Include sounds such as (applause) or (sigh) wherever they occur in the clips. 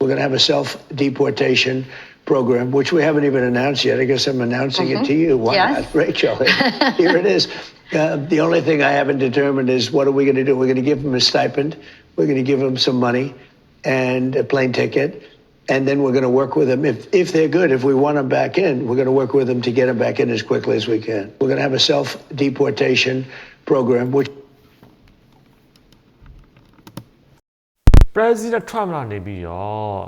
We're going to have a self deportation program, which we haven't even announced yet. I guess I'm announcing it to you. Why Yes. not, Rachel? (laughs) Here it is. Uh, the only thing I haven't determined is what are we going to do? We're going to give them a stipend, we're going to give them some money and a plane ticket. And then we're going to work with them. If, if they're good, if we want them back in, we're going to work with them to get them back in as quickly as we can. We're going to have a self deportation program, which President Trump ကနေပြီးတော့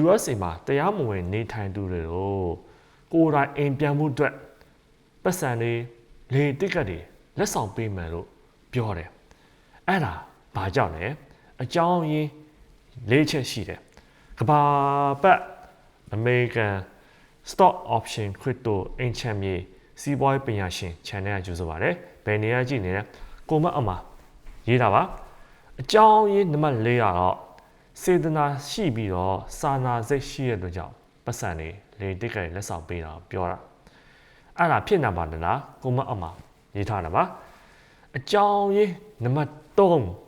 USA မှာတရားမဝင်နေထိုင်သူတွေကိုကိုယ်တိုင်အိမ်ပြန်မှုအတွက်ပတ်စံတွေလေတိကတ်တွေလက်ဆောင်ပေးမယ်လို့ပြောတယ်။အဲ့ဒါဘာကြောင့်လဲအကြောင်းရင်းလေးချက်ရှိတယ်။ကဘာပတ် American Stock Option Crypto အင်ချမ်းမြေစီးပွားရေးပညာရှင် channel ကကြိုဆိုပါတယ်။ဘယ်နေရာကြည့်နေလဲကိုမအမရေးတာပါ။ အကြောင်းရင်းနံပါတ်၄ကတော့စေတနာရှိပြီးတော့စာနာစိတ်ရှိရတဲ့အတွက်ကြောင့်ပတ်စံတွေလေတိတ်ကလေးလက်ဆောင်ပေးတာကိုပြောတာအဲ့ဒါဖြစ်နေပါတယ်လားကိုမအမရေးထားတာပါအကြောင်းရင်းနံပါတ်3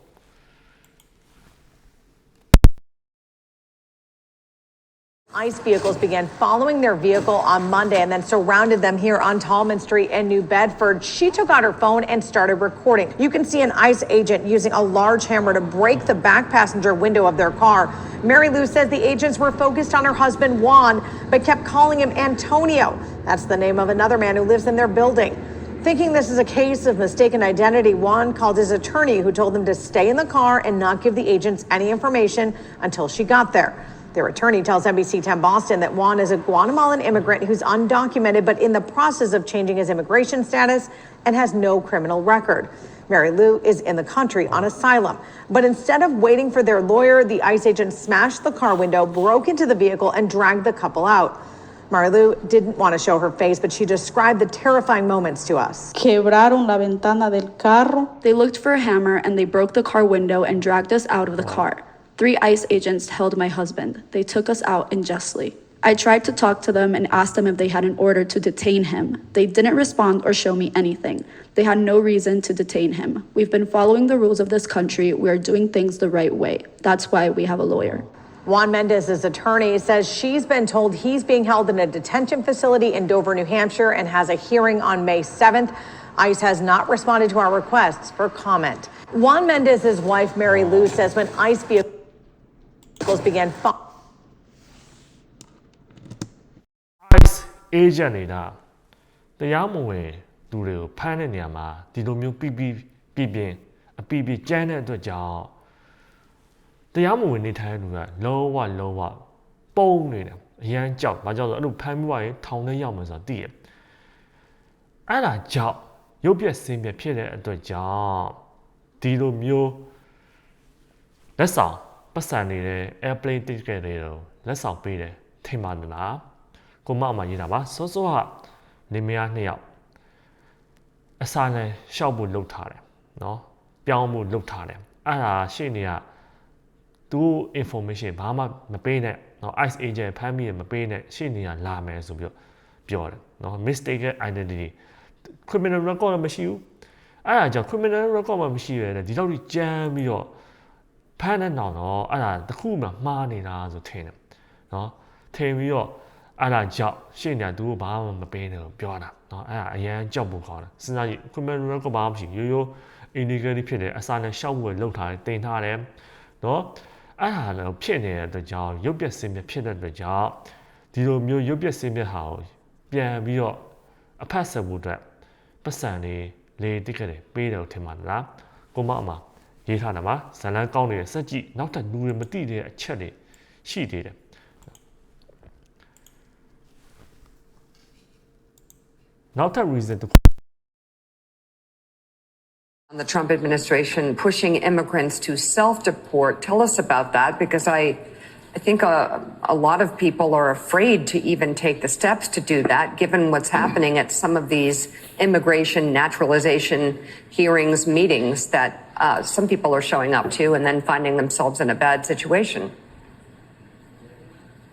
ICE vehicles began following their vehicle on Monday and then surrounded them here on Tallman Street in New Bedford. She took out her phone and started recording. You can see an ICE agent using a large hammer to break the back passenger window of their car. Mary Lou says the agents were focused on her husband Juan, but kept calling him Antonio. That's the name of another man who lives in their building. Thinking this is a case of mistaken identity, Juan called his attorney, who told them to stay in the car and not give the agents any information until she got there. Their attorney tells NBC 10 Boston that Juan is a Guatemalan immigrant who's undocumented but in the process of changing his immigration status and has no criminal record. Mary Lou is in the country on asylum. But instead of waiting for their lawyer, the ICE agent smashed the car window, broke into the vehicle, and dragged the couple out. Mary Lou didn't want to show her face, but she described the terrifying moments to us. Quebraron la ventana del carro. They looked for a hammer and they broke the car window and dragged us out of the car. Three ICE agents held my husband. They took us out unjustly. I tried to talk to them and asked them if they had an order to detain him. They didn't respond or show me anything. They had no reason to detain him. We've been following the rules of this country. We are doing things the right way. That's why we have a lawyer. Juan Mendez's attorney says she's been told he's being held in a detention facility in Dover, New Hampshire, and has a hearing on May 7th. ICE has not responded to our requests for comment. Juan Mendez's wife, Mary Lou, says when ICE vehicles began fo- ICE agent နေတာတရားမဝင်သူတွေကိုဖမ်းတဲ့နေရာမှာဒီလိုမျိုးပြပြပြပြင်းအပြပြကြမ်းတဲ့အတွက်ကြောင့်တရားမဝင်နေထိုင်တဲ့လူကလုံးဝလုံးဝပုံနေတယ်အရန်ကြောက်ဘာကြောင့်လဲအဲ့လိုဖမ်းပြီးရင်ထောင်ထဲရောက်မှာဆိုတာသိရအဲ့ဒါကြောင့်ရုပ်ပြက်စင်းပြက်ဖြစ်တဲ့အတွက်ကြောင့်ဒီလိုမျိုးလက်ဆောင် ပတ်စံနေတဲ့ airplane ticket တွေကိုလက်ဆောင်ပေးတယ်ထင်ပါတယ်လားကိုမအမရေးတာပါစောစောကနေမယားနှစ်ယောက်အစာနဲ့ရှောက်ဖို့လှုပ်ထားတယ်နော်ပြောင်းဖို့လှုပ်ထားတယ်အဲ့ဒါရှေ့နေကသူ information ဘာမှမပေးနဲ့နော် ICE agent ဖမ်းမိရမပေးနဲ့ရှေ့နေကလာမယ်ဆိုပြီးတော့ပြောတယ်နော် mistaken identity criminal record တော့မရှိဘူးအဲ့ဒါကြောင့် criminal record မှမရှိရတဲ့ဒီလောက်ကြီးကြမ်းပြီးတော့ ဖမ်းတဲ့နောက်တော့အဲ့ဒါတခုမှမှားနေတာဆိုထင်တယ်နော်ထင်ပြီးတော့အဲ့ဒါကြောင့်ရှေ့နေသူကိုဘာမှမပေးနဲ့လို့ပြောတာနော်အဲ့ဒါအရန်ကြောက်ဖို့ခေါ်တာစဉ်းစားကြည့် criminal record ဘာမှမရှိရိုးရိုး illegal ဖြစ်တယ်အစာနဲ့ရှောက်ဝယ်လောက်ထားတယ်တင်ထားတယ်နော်အဲ့ဒါလည်းဖြစ်နေတဲ့အတွက်ကြောင့်ရုပ်ပျက်စင်ပျက်ဖြစ်တဲ့အတွက်ကြောင့်ဒီလိုမျိုးရုပ်ပျက်စင်ပျက်ဟာကိုပြန်ပြီးတော့အဖက်ဆက်ဖို့အတွက်ပတ်စံလေးလေးတိကျတယ်ပေးတယ်လို့ထင်ပါလားကိုမအမ ရေးထားတာပါဇလန်းကောင်းနေတဲ့စက်ကြည့်နောက်ထပ်လူတွေမသိတဲ့အချက်တွေရှိသေးတယ် နောက်ထပ် reason တစ်ခု on the Trump administration pushing immigrants to self-deport. Tell us about that because I, I think a, a lot of people are afraid to even take the steps to do that, given what's happening at some of these immigration naturalization hearings, meetings that uh, some people are showing up to and then finding themselves in a bad situation.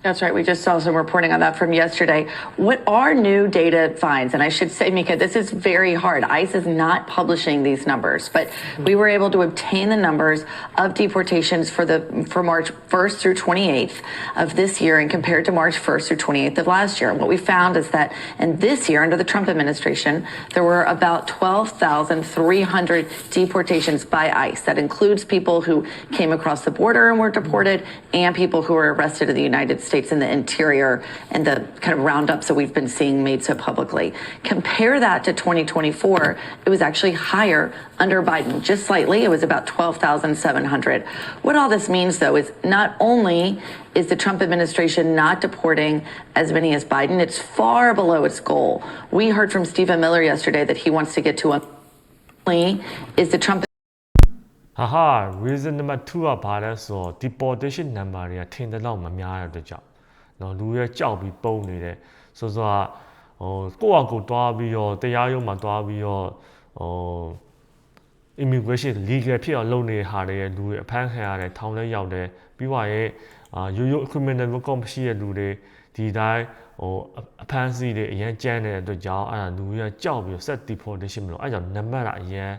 That's right. We just saw some reporting on that from yesterday. What are new data finds? And I should say, Mika, this is very hard. ICE is not publishing these numbers, but mm-hmm. we were able to obtain the numbers of deportations for the for March 1st through 28th of this year and compared to March 1st through 28th of last year. And what we found is that in this year, under the Trump administration, there were about 12,300 deportations by ICE. That includes people who came across the border and were deported mm-hmm. and people who were arrested in the United States in the interior and the kind of roundups that we've been seeing made so publicly. Compare that to 2024, it was actually higher under Biden, just slightly. It was about 12,700. What all this means, though, is not only is the Trump administration not deporting as many as Biden, it's far below its goal. We heard from Stephen Miller yesterday that he wants to get to a is the Trump ဟာဟာ reason number 2ကဘာလဲဆိုတော့ deportation number တွေကထင်တဲ့လောက်မများတဲ့အတွက်ကြောင့်เนาะလူရဲ့ကြောက်ပြီးပုံနေတယ်ဆိုတော့ဟိုကိုယ့်အကူတွားပြီးတော့တရားရုံးမှာတွားပြီးတော့ဟို immigration legal ဖြစ်အောင်လုပ်နေတဲ့ဟာတွေရဲ့လူတွေအဖမ်းခံရတယ်ထောင်ထဲရောက်တယ်ပြီးသွားရဲ့အာရိုးရိုး criminal record မရှိတဲ့လူတွေဒီတိုင်းဟိုအဖမ်းဆီးတွေအရန်ကြမ်းနေတဲ့အတွက်ကြောင့်အဲ့ဒါလူတွေကကြောက်ပြီးတော့ set deportation မလို့အဲ့ကြောင့်နံပါတ်ကအရန်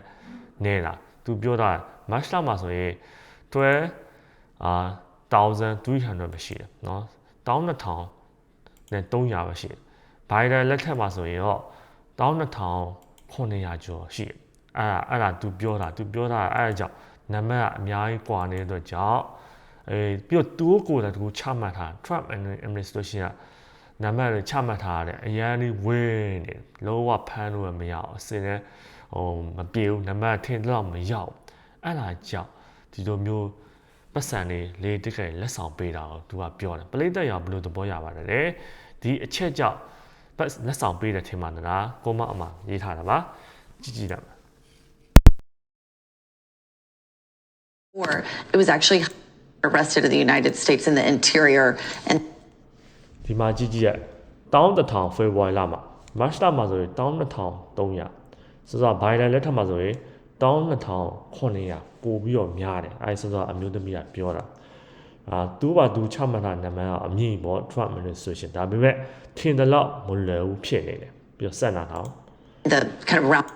နေတာသူပြောတာ match လာမှာဆိုရင်12အာ1300ပဲရှိတယ်เนาะ12000နဲ့300ပဲရှိတယ်ဘိုင်ဒန်လက်ထက်မှာဆိုရင်တော့12900ကျော်ရှိတယ်အဲ့ဒါအဲ့ဒါ तू ပြောတာ तू ပြောတာအဲ့ဒါကြောင့်နံပါတ်ကအများကြီးကွာနေတဲ့အတွက်ကြောင့်အဲပြီးတော့သူ့ကိုယ်တိုင်သူချမှတ်ထား Trump administration ကနံပါတ်တွေချမှတ်ထားတယ်အရန်လေးဝင်းနေလောကဖမ်းလို့မရအောင်အစင်းနဲ့ဟိုမပြေဘူးနံပါတ်ထင်တော့မရောက် အဲ့ဒါကြောင့်ဒီလိုမျိုးပတ်စံတွေလေတက်ကလက်ဆောင်ပေးတာကိုသူကပြောတယ်ပလိတ်သက်ရောဘယ်လိုသဘောရပါတယ်လဲဒီအချက်ကြောင့်ပတ်လက်ဆောင်ပေးတဲ့ထင်မှန်လားကိုမအမရေးထားတာပါကြည့်ကြည့်လိုက်ပါ war. It was actually arrested in the United States in the interior and ဒီမှာကြည့်ကြည့်ရ11000ဖေဖော်ဝါရီလမှာမတ်လမှာဆိုရင်12300ဆိုတော့ဘိုင်ဒန်လက်ထက်မှာဆိုရင် 12900ပို့ပြီးတော့များတယ်အဲဆိုတော့အမျိုးသမီးကပြောတာအာသူ့ဘာသူချမှတ်တာနာမည်ကအမြင့်ပေါ့ Trump administration ဒါပေမဲ့ထင်တယ်လို့မလွယ်ဘူးဖြစ်နေတယ်ပြီးတော့ဆက်နာထားအောင် the kind of round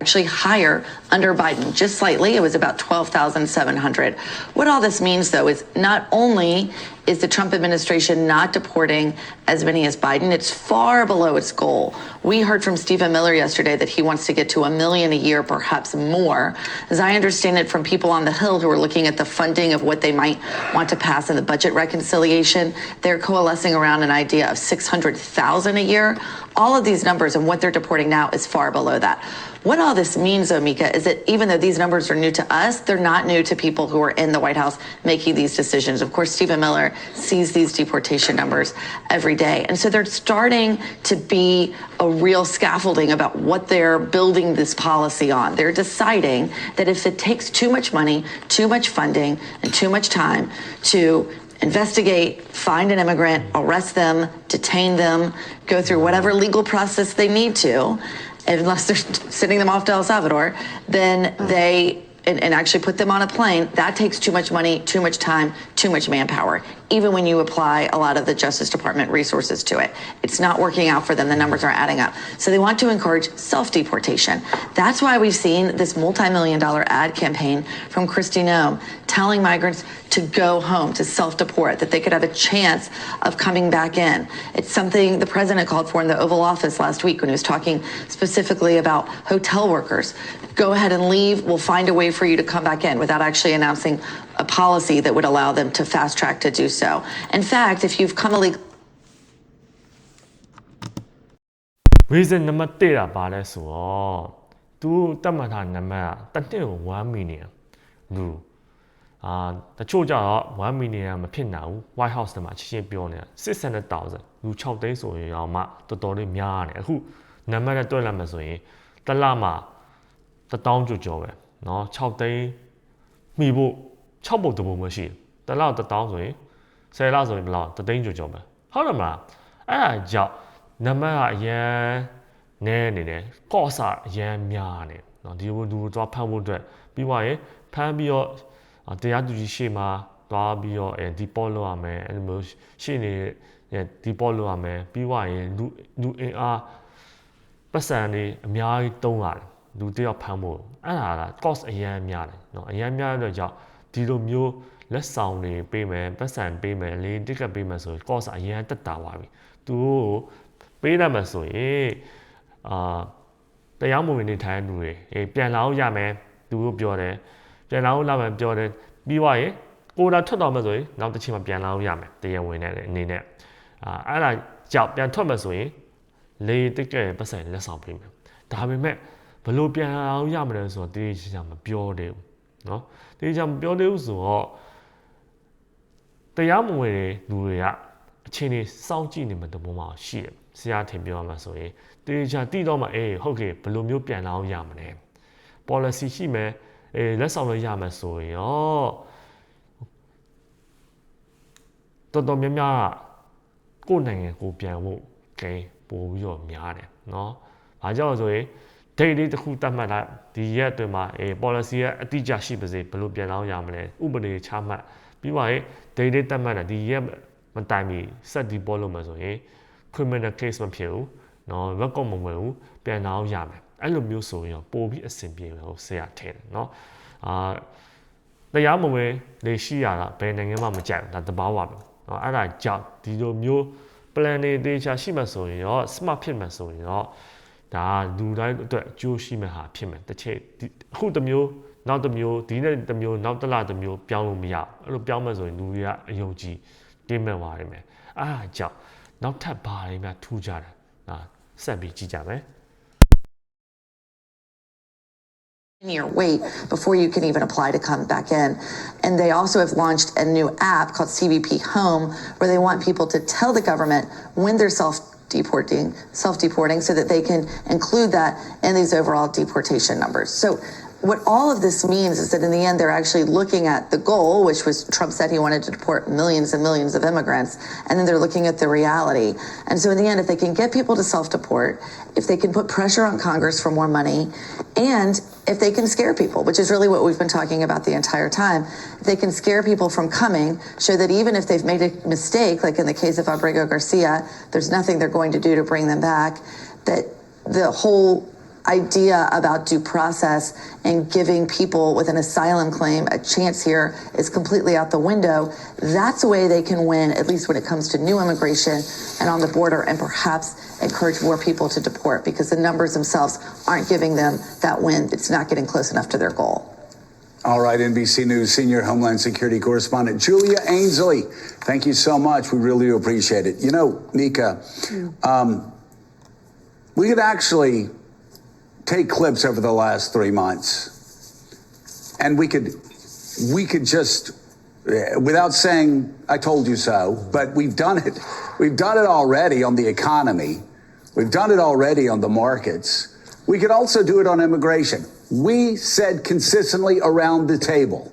actually higher under Biden, just slightly. It was about 12,700. What all this means, though, is not only is the Trump administration not deporting as many as Biden, it's far below its goal. We heard from Stephen Miller yesterday that he wants to get to a million a year, perhaps more. As I understand it from people on the Hill who are looking at the funding of what they might want to pass in the budget reconciliation, they're coalescing around an idea of 600,000 a year. All of these numbers and what they're deporting now is far below that. What all this means, Omika, is that even though these numbers are new to us, they're not new to people who are in the White House making these decisions. Of course, Stephen Miller sees these deportation numbers every day. And so they're starting to be a real scaffolding about what they're building this policy on. They're deciding that if it takes too much money, too much funding, and too much time to investigate, find an immigrant, arrest them, detain them, go through whatever legal process they need to, unless they're (laughs) sending them off to El Salvador, then they and, and actually put them on a plane, that takes too much money, too much time, too much manpower, even when you apply a lot of the Justice Department resources to it. It's not working out for them. The numbers aren't adding up. So they want to encourage self deportation. That's why we've seen this multi million dollar ad campaign from Christy Nome telling migrants to go home, to self deport, that they could have a chance of coming back in. It's something the president called for in the Oval Office last week when he was talking specifically about hotel workers. Go ahead and leave. We'll find a way for you to come back in without actually announcing a policy that would allow them to fast track to do so. In fact, if you've come illegally, reason နံပါတ်1တာပါလဲဆိုတော့သူတတ်မှတ်ထားနံပါတ်ကတစ်နှစ်ကို1 million လူ အာတချို့ကြတော့1 million မဖြစ်နိုင်ဘူး White House ထဲမှာချင်းချင်းပြောနေတာ600,000လူ6သိန်းဆိုရင်တော့မှတော်တော်လေးများတယ်အခုနံပါတ်နဲ့တွက်လိုက်မှဆိုရင်တစ်လမှာ1000ကျော်ကျော်ပဲเนาะ6သိန်းမှီဖို့6ပုံတပုံမရှိတယ်တစ်လ1000ဆိုရင်10လဆိုရင်ဘယ်လောက်3သိန်းကျော်ကျော်ပဲဟုတ်တယ်မလားအဲ့ဒါကြောင့်နံပါတ်ကအရန်နဲနေတယ်ကော့ဆာအရန်များနေเนาะဒီလိုလူတော့ဖမ်းဖို့အတွက်ပြီးသွားရင်ဖမ်းပြီးတော့ အာ တရားသူကြီးရှေ့မှာ သွားပြီးတော့အဲဒီပေါ်လောက်ရမယ်အဲ့လိုမျိုးရှင်းနေဒီပေါ်လောက်ရမယ်ပြီးွားရင်လူလူအင်အားပတ်စံနေအများကြီးတုံးရတယ်လူတစ်ယောက်ဖမ်းဖို့အဲ့ဒါက cost အရန်များတယ်เนาะအရန်များတဲ့အတွက်ကြောင့်ဒီလိုမျိုးလက်ဆောင်တွေပေးမယ်ပတ်စံပေးမယ်လေတစ်ကတ်ပေးမယ်ဆိုရင် cost အရန်တက်တာပါပြီသူတို့ပေးရမယ်ဆိုရင်အာတရားမဝင်နေထိုင်တဲ့လူတွေအေးပြန်လာအောင်ရမယ်သူတို့ပြောတယ် ပြန်လာအောင်လာမယ်ပြောတယ်ပြီးွားရင်ကိုတာထွက်တော့မယ်ဆိုရင်နောက်တစ်ချိန်မှပြန်လာအောင်ရမယ်တရားဝင်တဲ့အနေနဲ့အာအဲ့ဒါကြောက်ပြန်ထွက်မယ်ဆိုရင် လေတိတ်ကဲပတ်စံလက်ဆောင်ပေးမယ်ဒါပေမဲ့ဘယ်လို့ပြန်အောင်ရမလဲဆိုတော့တေးချာမပြောသေးဘူးเนาะတေးချာမပြောသေးဘူးဆိုတော့တရားမဝင်တဲ့လူတွေကအချိန်ကြီးစောင့်ကြည့်နေမှတဘောမှာရှိတယ်ဆရာထင်ပြောမှာဆိုရင်တေးချာတည်တော့မှအေးဟုတ်ကဲ့ဘယ်လိုမျိုးပြန်လာအောင်ရမလဲ policy ရှိမယ် အေးလက်ဆောင်လို့ရမယ်ဆိုရင်ရောတော်တော်များများကကိုယ့်နိုင်ငံကိုပြန်ဖို့ကဲပို့ပြီးတော့များတယ်เนาะ။ဘာကြောင့်လဲဆိုရင် date လေးတစ်ခုတတ်မှတ်လိုက်ဒီရက်အတွင်းမှာအေး policy ရဲ့အတိအကျရှိပါစေဘယ်လိုပြန်လောင်းရမလဲဥပဒေချမှတ်ပြီးပါရင် date လေးတတ်မှတ်တာဒီရက်မတိုင်မီ set ဒီပေါ်လို့မှာဆိုရင် criminal case မဖြစ်ဘူးเนาะ record မဝင်ဘူးပြန်လောင်းရမယ် အဲ့လိုမျိုးဆိုရင်ပို့ပြီးအဆင်ပြေမယ်ဟုတ်ဆရာထင်တယ်เนาะအာတရားမဝင်လေရှိရတာဘယ်နိုင်ငံမှမကြိုက်ဘူးဒါတဘာဝပဲเนาะအဲ့ဒါကြောင့်ဒီလိုမျိုး plan တွေတေချာရှိမှဆိုရင်ရော smart ဖြစ်မှဆိုရင်ရောဒါလူတိုင်းအတွက်အကျိုးရှိမဲ့ဟာဖြစ်မယ်တစ်ချက်ဒီအခုတစ်မျိုးနောက်တစ်မျိုးဒီနေ့တစ်မျိုးနောက်တစ်လတစ်မျိုးပြောင်းလို့မရဘူးအဲ့လိုပြောင်းမှဆိုရင်လူတွေကအယုံကြည်တင်းမဲ့သွားနိုင်မယ်အားအကြောင့်နောက်ထပ်ဘာတွေများထူးကြတယ်ဒါဆက်ပြီးကြည့်ကြမယ် year wait before you can even apply to come back in. And they also have launched a new app called CBP Home where they want people to tell the government when they're self deporting, self deporting, so that they can include that in these overall deportation numbers. So what all of this means is that in the end, they're actually looking at the goal, which was Trump said he wanted to deport millions and millions of immigrants, and then they're looking at the reality. And so in the end, if they can get people to self deport, if they can put pressure on Congress for more money, and if they can scare people, which is really what we've been talking about the entire time, if they can scare people from coming, show that even if they've made a mistake, like in the case of Abrego Garcia, there's nothing they're going to do to bring them back, that the whole idea about due process and giving people with an asylum claim a chance here is completely out the window. That's a way they can win, at least when it comes to new immigration and on the border, and perhaps encourage more people to deport because the numbers themselves aren't giving them that win. It's not getting close enough to their goal. All right, NBC News senior Homeland Security correspondent Julia Ainsley. Thank you so much. We really do appreciate it. You know, Nika, um, we could actually take clips over the last three months, and we could we could just eh, without saying I told you so, but we've done it. We've done it already on the economy. We've done it already on the markets. We could also do it on immigration. We said consistently around the table.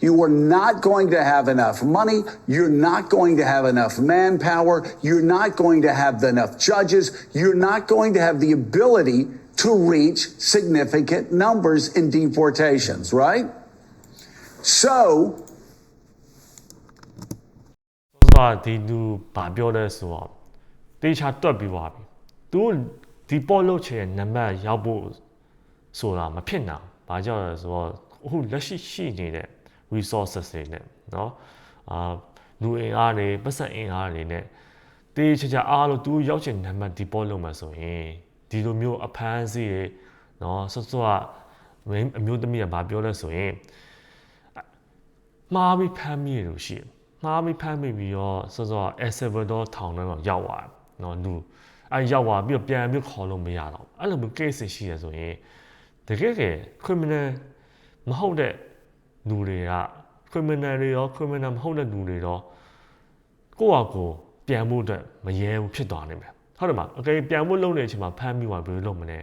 You are not going to have enough money. You're not going to have enough manpower. You're not going to have enough judges. You're not going to have the ability to reach significant numbers in deportations, right? So, ဆိုတော့ဒီလူဘာပြောလဲဆိုတော့တေချာတွက်ပြီးသွားပြီသူဒီပေါ်လို့ချင်တဲ့နံပါတ်ရောက်ဖို့ဆိုတာမဖြစ်နိုင်ဘူးဘာကြောင့်လဲဆိုတော့အခုလက်ရှိရှိနေတဲ့ resources တွေနဲ့เนาะအာလူအင်အားတွေပတ်စံအင်အားတွေနဲ့တေချာချာအားလို့သူရောက်ချင်နံပါတ်ဒီပေါ်လို့မှာဆိုရင် ဒီလိုမျိုးအဖမ်းစီတွေနော်ဆော့ဆော့ကအမျိုးသမီးကဘာပြောလဲဆိုရင်မှားပြီးဖမ်းမိတယ်လို့ရှိတယ်မှားပြီးဖမ်းမိပြီးတော့ဆော့ဆော့အက်ဆယ်ဗာဒိုထောင်ထဲမှာရောက်သွားတယ်နော်လူအဲရောက်သွားပြီးတော့ပြန်ပြီးခေါ်လို့မရတော့အဲ့လိုမျိုး case ရှိရဆိုရင်တကယ်က criminal မဟုတ်တဲ့လူတွေက criminal တွေရော criminal မဟုတ်တဲ့လူတွေရောကိုယ့်အကိုပြန်ဖို့အတွက်မရဲဘူးဖြစ်သွားနိုင်မယ် ဟုတ်တယ်မအကယ်ပြန်ဖို့လုပ်နေတဲ့အချိန်မှာဖမ်းမိသွားဘယ်လိုလုပ်မလဲ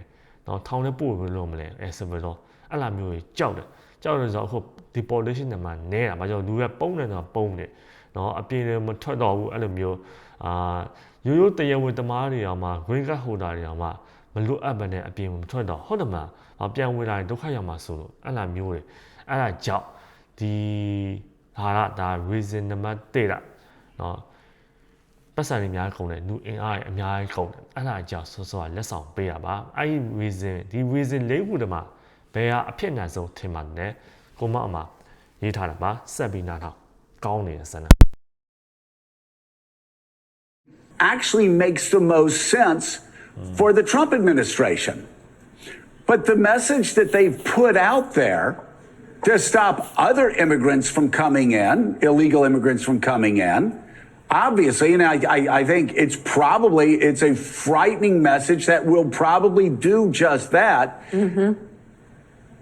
နော်ထောင်ထဲပို့ဘယ်လိုလုပ်မလဲအဲဆိုတော့အဲ့လိုမျိုးကြီးကြောက်တယ်ကြောက်တယ်ဆိုတော့အခု depolation နံပါတ်နဲတာဘာကြောင့်လူကပုံနေတာပုံနေနော်အပြင်လည်းမထွက်တော့ဘူးအဲ့လိုမျိုးအာရိုးရိုးတရားဝင်တမားတွေအောင်မှ green card holder တွေအောင်မှမလွတ်အပ်ပါနဲ့အပြင်မထွက်တော့ဟုတ်တယ်မလားပြန်ဝင်လာရင်ဒုက္ခရောက်မှာဆိုလို့အဲ့လိုမျိုးတွေအဲ့ဒါကြောင့်ဒီဟာကဒါ reason နံပါတ်1တာနော် ပတ်စံတွေအများကြီးကုန်တယ်လူအင်အားတွေအများကြီးကုန်တယ်အဲ့ဒါကြောင့်စောစောကလက်ဆောင်ပေးရပါအဲ့ဒီ reason ဒီ reason လေးခုတည်းမှာဘယ်ဟာအဖြစ်အနိုင်ဆုံးထင်မှလဲကိုမအမရေးထားတာပါဆက်ပြီးနားထောင်ကောင်းနေတဲ့ဆန္ဒ actually makes the most sense for the Trump administration. But the message that they've put out there to stop other immigrants from coming in, illegal immigrants from coming in, obviously, and I, I, I think it's probably it's a frightening message that will probably do just that. Mm-hmm.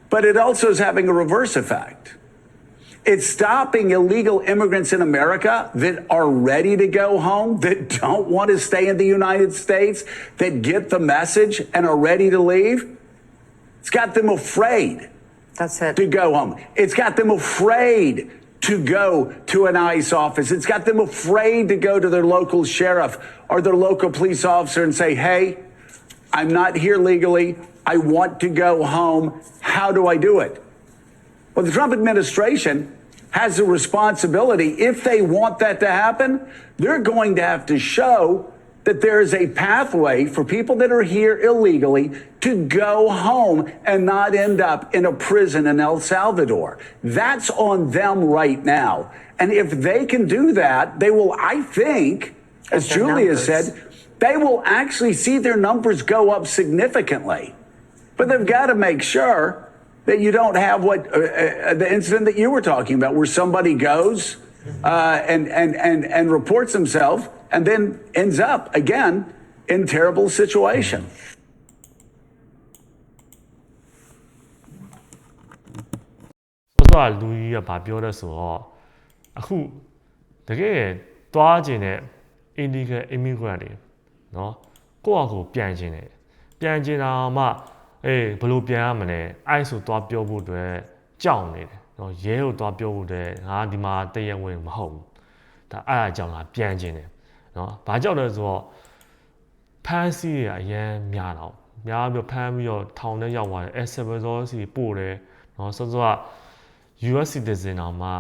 But it also is having a reverse effect. It's stopping illegal immigrants in America that are ready to go home, that don't want to stay in the United States, that get the message and are ready to leave. It's got them afraid That's it. to go home. It's got them afraid to go to an ICE office. It's got them afraid to go to their local sheriff or their local police officer and say, hey, I'm not here legally. I want to go home. How do I do it? Well, the Trump administration has a responsibility. If they want that to happen, they're going to have to show that there is a pathway for people that are here illegally to go home and not end up in a prison in El Salvador. That's on them right now. And if they can do that, they will, I think, as Julia numbers. said, they will actually see their numbers go up significantly. But they've got to make sure that you don't have what uh, uh, the incident that you were talking about, where somebody goes uh, and, and, and, and reports himself and then ends up again in terrible situation. ဆိုတော့လူကြီးကဗာပြောတဲ့ဆိုတော့အခုတကယ်တွားခြင်းတဲ့ illegal immigrant တွေနော်ကိုယ့်အကူပြန်ခြင်းတယ်ပြန်ခြင်းတာမှအေးဘယ်လိုပြန်ရမလဲအဲ့ဆိုတွားပြောဖို့အတွက်ကြောက်နေတယ်နော်ရဲကိုတွားပြောဖို့အတွက်ငါဒီမှာတည့်ရဝင်မဟုတ်ဘူးဒါအဲ့အကြောင်းလားပြန်ခြင်းတယ် နော်ဘာကြောက်လဲဆိုတော့ဖမ်းဆီးရအရန်များတော့များပြီးတော့ဖမ်းပြီးတော့ထောင်ထဲရောက်သွားတယ် El Salvador စီပို့တယ်နော်စောစောက US citizen အောင်မှ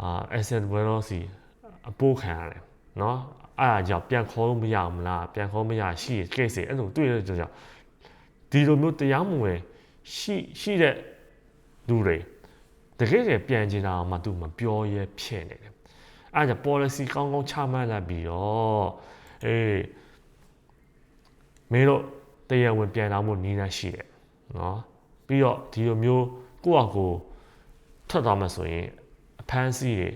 အာ asset well စီအပိုးခံရတယ်เนาะအဲ့ဒါကြောင့်ပြန်ခေါ်လို့မရဘူးမလားပြန်ခေါ်မရရှိ case တွေအဲ့လိုတွေ့ရတဲ့ကြောင့်ဒီလိုမျိုးတရားမဝင်ရှိရှိတဲ့လူတွေတကယ်တကယ်ပြန်ကျင်တာအောင်မှသူမပြောရဲဖြစ်နေတယ် အဲ့ဒါ policy ကောင်းကောင်းချမှတ်လိုက်ပြီးတော့အေးမင်းတို့တရားဝင်ပြန်လာမှုနည်းလမ်းရှိတယ်နော်ပြီးတော့ဒီလိုမျိုးကိုယ့်အကိုထွက်သွားမှဆိုရင်အဖမ်းစီးတွေ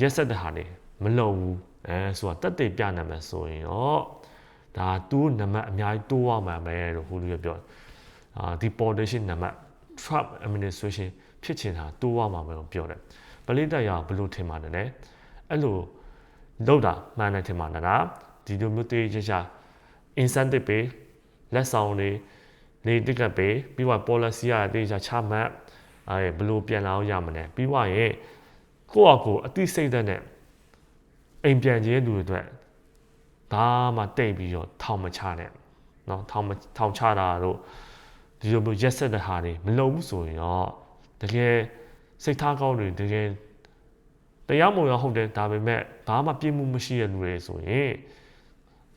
ရက်ဆက်တဲ့ဟာတွေမလုံဘူးအဲဆိုတာတက်တေပြနိုင်မှဆိုရင်တော့ဒါသူ့နံပါတ်အများကြီးတိုးရမှာပဲလို့ဟိုလူကပြောအာဒီ politician နံပါတ် Trump administration ဖြစ်ချင်တာတိုးရမှာပဲလို့ပြောတယ်ပလိတ္တရာဘယ်လိုထင်ပါတယ်လဲ အဲ့လိုလောက်တာမှန်တယ်ထင်ပါတယ်လားဒီလိုမျိုးတေးချာချာ incentive ပေးလက်ဆောင်တွေနေတိကပ်ပေးပြီးတော့ policy ရတေးချာချမှတ်အဲဘယ်လိုပြန်လာအောင်ရမလဲပြီးွားရင်ကိုယ့်အကိုအသိစိတ်သက်နဲ့အိမ်ပြန်ခြင်းလူတွေအတွက်ဒါမှတိတ်ပြီးတော့ထောင်မချနဲ့เนาะထောင်မထောင်ချတာတို့ဒီလိုမျိုးရက်ဆက်တဲ့ဟာတွေမလုံဘူးဆိုရင်တော့တကယ်စိတ်ထားကောင်းတွေတကယ် တရားမဝင်ဟုတ်တယ်ဒါပေမဲ့ဘာမှပြည့်မှုမရှိတဲ့လူတွေဆိုရင်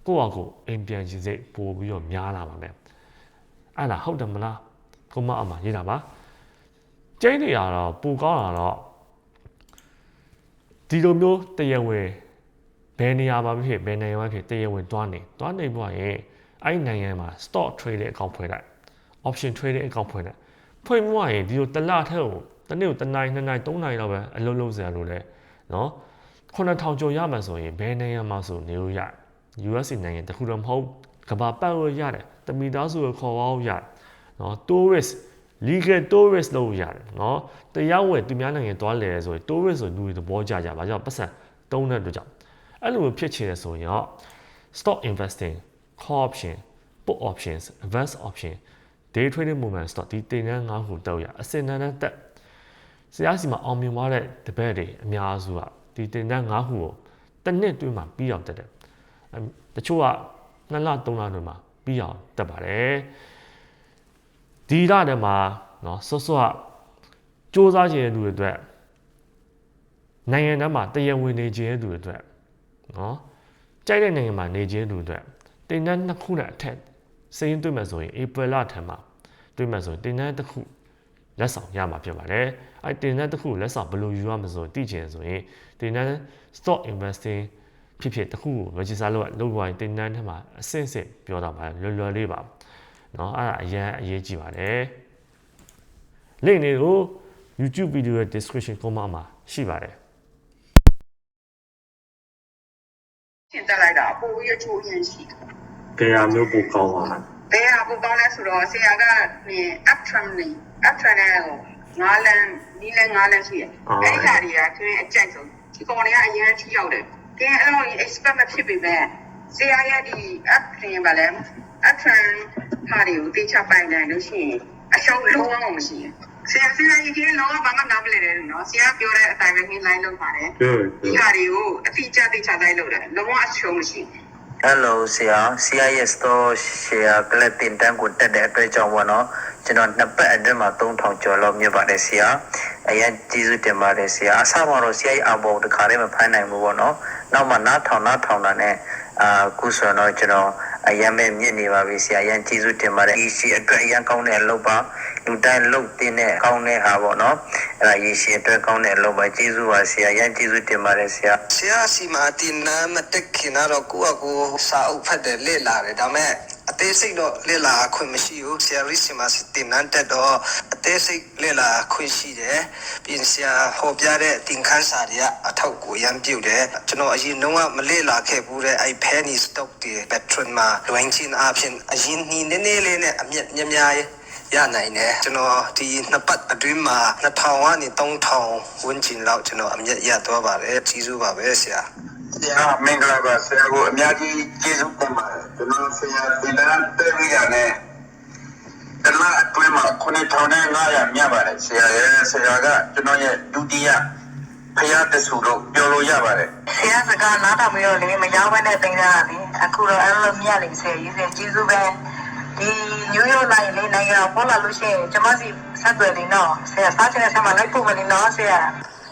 ကိုယ့်အကိုအိမ်ပြန်ခြင်းစိတ်ပို့ပြီးတော့များလာပါမယ်အဲ့ဒါဟုတ်တယ်မလားကိုမအမရေးတာပါကျင်းနေရတော့ပူကောင်းတာတော့ဒီလိုမျိုးတရားဝင်ဘယ်နေရာမှာဖြစ်ဘယ်နိုင်ငံမှာဖြစ်တရားဝင်တွားနေတွားနေပွားရင်အဲ့ဒီနိုင်ငံမှာ stock trading account ဖွင့်လိုက် option trading account ဖွင့်လိုက်ဖွင့်ပွားရင်ဒီလိုတစ်လထက်ကိုတစ်နေ့ကိုတစ်နိုင်နှစ်နိုင်သုံးနိုင်တော့ပဲအလုပ်လုပ်စရာလိုလဲ နော်9000ကျော်ရမှဆိုရင်ဘယ်နိုင်ငံမှာဆိုနေလို့ရတယ် US နိုင်ငံတခုတော့မဟုတ်ကမ္ဘာပတ်လို့ရတယ်တမီသားစုကိုခေါ်သွားလို့ရတယ်နော် tourist legal tourist လို့ရတယ်နော်တရားဝင်သူများနိုင်ငံသွားလဲဆိုရင် tourist ဆိုလူတွေသဘောကျကြပါကြောင့်ပတ်စံတုံးတဲ့အတွက်ကြောင့်အဲ့လိုမျိုးဖြစ်ချင်တယ်ဆိုရင်တော့ stock investing call option put options advance option day trading movement stock ဒီတင်နန်း၅ခုတောက်ရအစင်တန်းတန်းတက် ဆရာစီမှာအောင်မြင်သွားတဲ့တပည့်တွေအများစုကဒီတင်နန်း၅ခုကိုတစ်နှစ်တွင်းမှာပြီးအောင်တက်တယ်အဲ့တချို့ကနှစ်လသုံးလတွင်းမှာပြီးအောင်တက်ပါတယ် ဒီရတဲ့မှာเนาะဆော့ဆော့ကစူးစမ်းခြင်းတဲ့လူတွေအတွက် နိုင်ငံသားမှာတရားဝင်နေခြင်းသူအတွက်နော်ကြိုက်တဲ့နိုင်ငံမှာနေခြင်းသူအတွက်တင်တန်းနှစ်ခုနဲ့အထက်စရင်တွေ့မှဆိုရင်ဧပြီလထက်မှာတွေ့မှဆိုရင်တင်တန်းတစ်ခု လက်ဆောင်ရမှာဖြစ်ပါတယ်။အဲတင်တန်းတစ်ခုကိုလက်ဆောင်ဘယ်လိုယူရမလဲဆိုသိချင်ဆိုရင်တင်တန်း stock investing ဖြစ်ဖြစ်တစ်ခုကို register လုပ်လုပ်ဝင်တင်တန်းထဲမှာအဆင့်ဆင့်ပြောတာပါလွယ်လွယ်လေးပါ။နော်အဲ့ဒါအရင်အရေးကြီးပါတယ်။ link တွေကို YouTube video ရဲ့ description ကိုမှမှာရှိပါတယ်။现在来的，不也就演戏。对呀，没有不高啊。对呀，不高来说了，现在个你 uptrending。 ကောင်းလဲဆိုတော့ဆရာကနင် up tram နေ up tram နဲ့ဟိုငါးလမ်းနီးလမ်းငါးလမ်းရှိတယ်။အဲဒီခါတွေကသူအကြိုက်ဆုံးဒီကောင်တွေကအရင်ထိရောက်တယ်။ကဲအဲ့လို expect မဖြစ်ပေမဲ့ဆရာရဲ့ဒီ up tram ပါလဲ up tram ဟာတွေကိုတေချပိုင်နိုင်လို့ရှိရင်အရှုံးလုံးဝမရှိဘူး။ဆရာဆရာကြီးကလုံးဝဘာမှနားမလည်တယ်နော်ဆရာပြောတဲ့အတိုင်းပဲ line လုပ်ပါတယ်ဟုတ်ဒီဟာတွေကိုအတိအကျသိချတိုင်းလုပ်တယ်လုံးဝအရှုံးမရှိဘူး Hello ဆရာ CIS store share ကလပ်တင်တန်းကိုတက်တဲ့အတွက်ကြောင့်ပေါ့နော် ကျွန်တော်နှစ်ပတ်အတွင်းမှာ3000ကျော်လောက်မြတ်ပါတယ်ဆရာအရင်ကျေးဇူးတင်ပါတယ်ဆရာအစမှာတော့ဆရာရဲ့အဘောတခါတည်းမဖိုင်းနိုင်ဘူးပေါ့နော်နောက်မှနားထောင်နားထောင်တာနဲ့အာခုဆိုတော့ကျွန်တော်အရင်ပဲမြင့်နေပါပြီဆရာအရင်ကျေးဇူးတင်ပါတယ်ဒီရှိအတွက်အရင်ကောင်းတဲ့အလုပ်ပါလူတိုင်းလုပ်တင်တဲ့ကောင်းတဲ့ဟာပေါ့နော်အဲ့ဒါရေရှိအတွက်ကောင်းတဲ့အလုပ်ပါကျေးဇူးပါဆရာအရင်ကျေးဇူးတင်ပါတယ်ဆရာဆရာစီမာတင်နာမတက်ခင်တော့ကိုယ့်အကိုစာအုပ်ဖတ်တယ်လေ့လာတယ်ဒါပေမဲ့ အသေးစိတ်တော့လေ့လာခွင့်မရှိဘူးဆရာရီစီမာတင်နန်းတက်တော့အသေးစိတ်လေ့လာခွင့်ရှိတယ်ပြင်ဆရာဟောပြတဲ့တင်ခန်းစာတွေကအထောက်ကိုရမ်းပြုတ်တယ်ကျွန်တော်အရင်တော့မလေ့လာခဲ့ဘူးတဲ့အဲ့ penny stock တွေ patron မှာလွင်ချင်းအပြင်အရင်နီးနေနေလေးနဲ့အမြက်များများရနိုင်တယ်ကျွန်တော်ဒီနှစ်ပတ်အတွင်းမှာ2000ကနေ3000ဝန်းကျင်လောက်ကျွန်တော်အမြက်ရသွားပါတယ်ကြီးစုပါပဲဆရာ ဆရာမင်္ဂလာပါဆရာကိုအများကြီးကျေးဇူးတင်ပါတယ်ကျွန်တော်ဆရာဒီလန်တက်ရရနဲ့တလားအတွင်းမှာ9500မြတ်ပါတယ်ဆရာရဲ့ဆရာကကျွန်တော်ရဲ့ဒုတိယဖယားတဆူလို့ပြောလို့ရပါတယ်ဆရာစကားနားထောင်ပြီးတော့လေမရောက်ဘဲနဲ့တင်ကြတာလေအခုတော့အဲ့လိုမြတ်လေဆရာကြီးဆရာကျေးဇူးပဲဒီညိုးရိုးလိုက်လေနိုင်ငံပေါ်လာလို့ရှိရင်ကျွန်မစီဆက်သွယ်နေတော့ဆရာစားချင်တဲ့ဆက်မှာလိုက်ဖို့မနေတော့ဆရာ